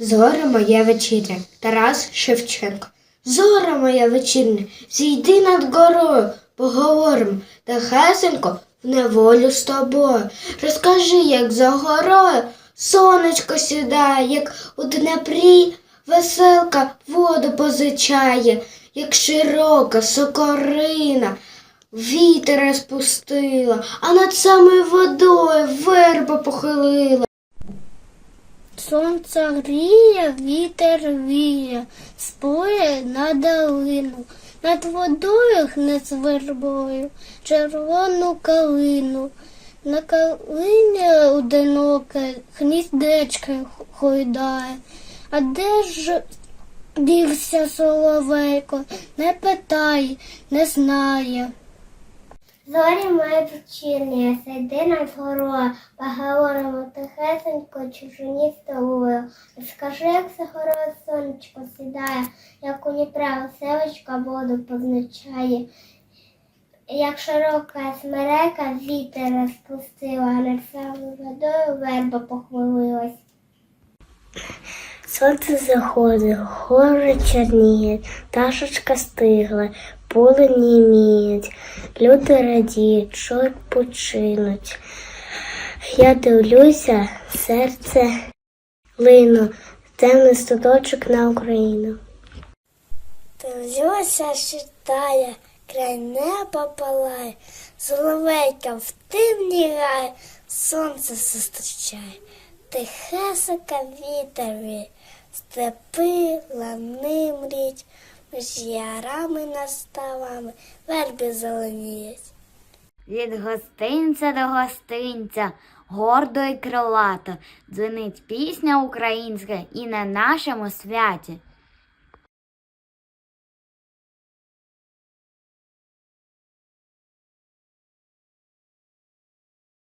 Зора моя вечірня, Тарас Шевченко. Зора моя вечірня, зійди над горою, поговоримо, тихесенько в неволю з тобою. Розкажи, як за горою сонечко сідає, як у Днепрі веселка воду позичає, як широка сокорина. Вітер розпустила, а над самою водою верба похилила. Сонце гріє, вітер віє, споє на долину, над водою гне з вербою, червону калину. На калині одиноке гніздечко хойдає. А де ж дівся соловейко, не питає, не знає. Зорі мої вечірні, сиди над горою, поговоримо тихесенько чужині з тобою. Розкажи, як за горою сонечко сідає, як у Дніпра селочка воду позначає. Як широка смерека вітер розпустила, над самою водою верба похвилилась. Сонце заходить, гори чорніють, пташечка стигла, поле німіють, люди радіють, що починуть. Я дивлюся, серце лину, темний стодочок на Україну. Дивлюся, читає, край неба палає, соловейка в тимні грає, сонце зустрічає. Тихесика вітерві, степи, лани мріть, між ярами наставами верби зеленіють. Від гостинця до гостинця, гордо і крилато, дзвенить пісня українська і на нашому святі.